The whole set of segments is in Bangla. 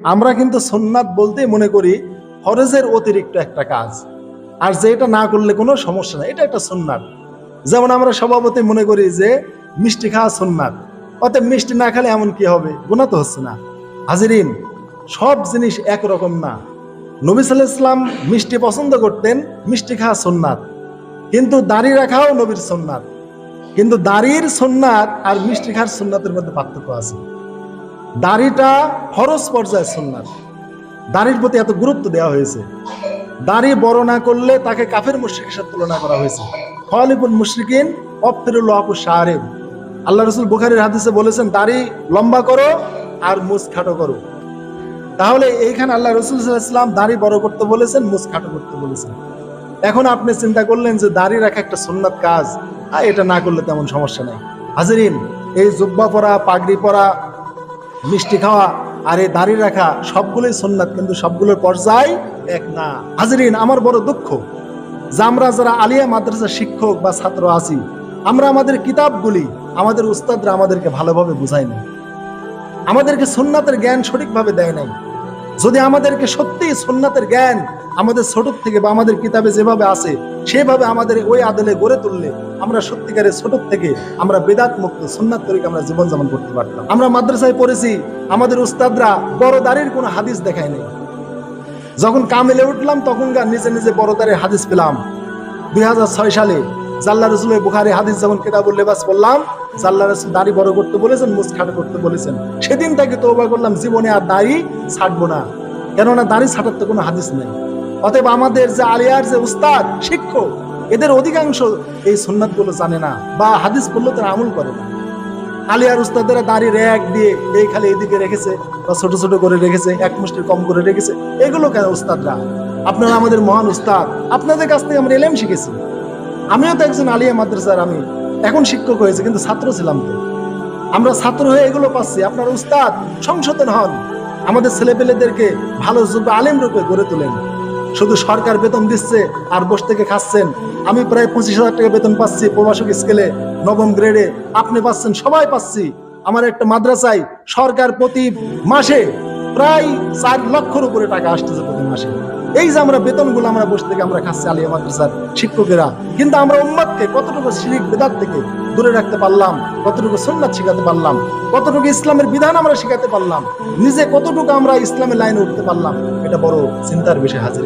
আমরা কিন্তু সোননাথ বলতেই মনে করি ফরজের অতিরিক্ত একটা কাজ। আর যে এটা না করলে কোনো সমস্যা নেই, এটা একটা সোননাথ যেমন আমরা স্বভাবতই মনে করি যে মিষ্টি খাওয়া সোননাথ অতএব মিষ্টি না খেলে এমন কি হবে? গুণা তো হচ্ছে না। হাজিরিন, সব জিনিস একরকম না। নবী সাল্লাহ ইসলাম মিষ্টি পছন্দ করতেন, মিষ্টি খাওয়া সোননাথ কিন্তু দাড়ি রাখাও নবীর সোননাথ কিন্তু দাড়ির সোননাথ আর মিষ্টি খাওয়ার সোননাথের মধ্যে পার্থক্য আছে। দাড়িটা ফরজ পর্যায়ে সুন্নাত। দাড়ির প্রতি এত গুরুত্ব দেওয়া হয়েছে। দাড়ি বড় না করলে তাকে কাফের মুশ্রিকের সাথে তুলনা করা হয়েছে। খলিফুল মুশরিকিন অফিরুল আপু শাহরেব আল্লাহ রসুল বুখারির হাদিসে বলেছেন, দাড়ি লম্বা করো আর মুছ খাটো করো। তাহলে এইখানে আল্লাহ রসুল ইসলাম দাড়ি বড় করতে বলেছেন মুছ খাটো করতে বলেছেন। এখন আপনি চিন্তা করলেন যে দাড়ি রাখা একটা সুন্নাত কাজ, আর এটা না করলে তেমন সমস্যা নাই। হাজিরিন, এই জুব্বা পরা, পাগড়ি পরা মিষ্টি খাওয়া আর এই দাড়ি রাখা সবগুলোই সন্ন্যাত কিন্তু সবগুলোর পর্যায় এক না। হাজরিন, আমার বড় দুঃখ। যে আমরা যারা আলিয়া মাদ্রাসা শিক্ষক বা ছাত্র আছি, আমরা আমাদের কিতাবগুলি আমাদের উস্তাদরা আমাদেরকে ভালোভাবে বুঝায়নি আমাদেরকে সুন্নাতের জ্ঞান সঠিকভাবে দেয় নাই। যদি আমাদেরকে সত্যি সুন্নাতের জ্ঞান আমাদের ছোট থেকে বা আমাদের কিতাবে যেভাবে আছে, সেভাবে আমাদের ওই আদলে গড়ে তুললে আমরা সত্যিকারের ছোট থেকে আমরা বেদাত মুক্ত সুন্নাত তরিকে আমরা জীবনযাপন করতে পারতাম। আমরা মাদ্রাসায় পড়েছি, আমাদের উস্তাদরা বড় দাড়ির কোনো হাদিস দেখায় নেই যখন কামেলে উঠলাম তখন নিজে নিজে বড় দাড়ির হাদিস পেলাম। দুই হাজার ছয় সালে জাল্লা রসুলের বুখারি হাদিস যখন কেতাবুল লেবাস পড়লাম দাড়ি বড় করতে বলেছেন, মুখ খাটো করতে বলেছেন। সেদিন তাকে তৌবা করলাম, জীবনে আর দাড়ি ছাড়বো না। কেননা দাড়ি ছাটার তো কোনো হাদিস নেই। অতএব আমাদের যে আলিয়ার যে উস্তাদ, শিক্ষক, এদের অধিকাংশ এই সুন্নাতগুলো জানে না বা হাদিস পড়লে তারা আমল করে না। আলিয়ার উস্তাদেরা দাড়ি র্যাক দিয়ে এই খালি এদিকে রেখেছে বা ছোট ছোট করে রেখেছে, এক মুষ্টি কম করে রেখেছে। এগুলো কেন উস্তাদরা? আপনারা আমাদের মহান উস্তাদ, আপনাদের কাছ থেকে আমরা এলেম শিখেছি। আমিও তো একজন আলিয়া মাদ্রাসার আমি। এখন শিক্ষক হয়েছে, কিন্তু ছাত্র ছিলাম তো। আমরা ছাত্র হয়ে এগুলো পাচ্ছি। আপনার উস্তাদ সংশোধন হন। আমাদের ছেলেপেলেদেরকে ভালো যোগ্য আলেম রূপে গড়ে তোলেন। শুধু সরকার বেতন দিচ্ছে আর বসে থেকে খাচ্ছেন। আমি প্রায় পঁচিশ হাজার টাকা বেতন পাচ্ছি প্রবাসক স্কেলে, নবম গ্রেডে। আপনি পাচ্ছেন, সবাই পাচ্ছি। আমার একটা মাদ্রাসায় সরকার প্রতি মাসে প্রায় চার লক্ষর উপরে টাকা আসতেছে প্রতি মাসে। এই যে আমরা বেতনগুলো আমরা বসে থেকে আমরা খাচ্ছি আলিয়া মাদ্রাসার শিক্ষকেরা, কিন্তু আমরা উম্মাদকে কতটুকু শিরিক বেদাত থেকে দূরে রাখতে পারলাম, কতটুকু সুন্নাত শিখাতে পারলাম, কতটুকু ইসলামের বিধান আমরা শিখাতে পারলাম, নিজে কতটুকু আমরা ইসলামের লাইনে উঠতে পারলাম, এটা বড় চিন্তার বিষয় হাজির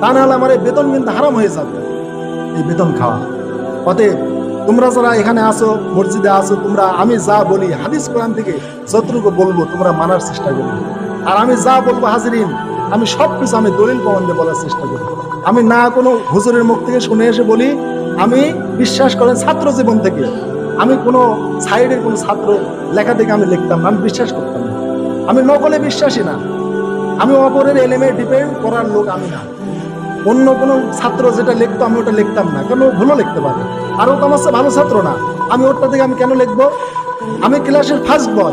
তা না হলে আমার এই বেতন কিন্তু হারাম হয়ে যাবে। এই বেতন খাওয়া। অতএব তোমরা যারা এখানে আসো মসজিদে আসো তোমরা আমি যা বলি, হাদিস কোরআন থেকে যতটুকু বলব, তোমরা মানার চেষ্টা করবে। আর আমি যা বলব, হাজিরিন আমি সব কিছু আমি দলিল প্রমাণ দিয়ে বলার চেষ্টা করি। আমি না কোনো হুজুরের মুখ থেকে শুনে এসে বলি, আমি বিশ্বাস করেন ছাত্র জীবন থেকে, আমি কোনো সাইডের কোনো ছাত্র লেখা থেকে আমি লিখতাম না, আমি বিশ্বাস করতাম না। আমি নকলে বিশ্বাসী না। আমি অপরের এলেমে ডিপেন্ড করার লোক আমি না। অন্য কোনো ছাত্র যেটা লিখতো, আমি ওটা লিখতাম না। কেন ভুলও লিখতে পারে? আর ও তো আমার ভালো ছাত্র না। আমি ওরটা থেকে আমি কেন লিখব? আমি ক্লাসের ফার্স্ট বয়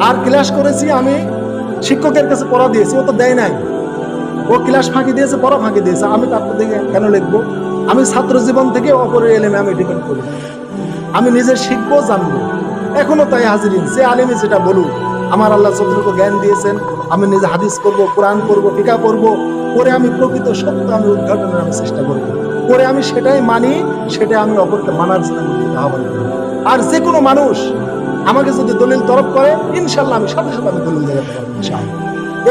আর ক্লাস করেছি আমি শিক্ষকের কাছে পড়া দিয়েছি, ও তো দেয় নাই। ও ক্লাস ফাঁকি দিয়েছে, পড়া ফাঁকি দিয়েছে। আমি তার থেকে কেন লিখব? আমি ছাত্র জীবন থেকে অপরের এলেমে আমি ডিপেন্ড করি। আমি নিজে শিখব, জানব। এখনও তাই হাজিরিন সে আলিমে যেটা বলুক। আমার আল্লাহ যতটুকু জ্ঞান দিয়েছেন, আমি নিজে হাদিস করব কোরআন করব ফিকা করব করে আমি প্রকৃত সত্য আমি উদ্ঘাটনের আমি চেষ্টা করব। করে আমি সেটাই মানি, সেটাই আমি অপরকে মানার জন্য আহ্বান করি আর যে কোনো মানুষ আমাকে যদি দলিল তরফ করে ইনশাল্লাহ আমি সাথে সাথে আমি দলিল দেখাতে পারব, ইনশাআল্লাহ।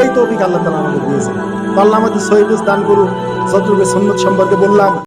এই তৌফিক আল্লাহ তালা আমাকে দিয়েছেন। আল্লাহ আমাদের সহিদ দান করুন যতটুকু সন্ন্যত সম্পর্কে বললাম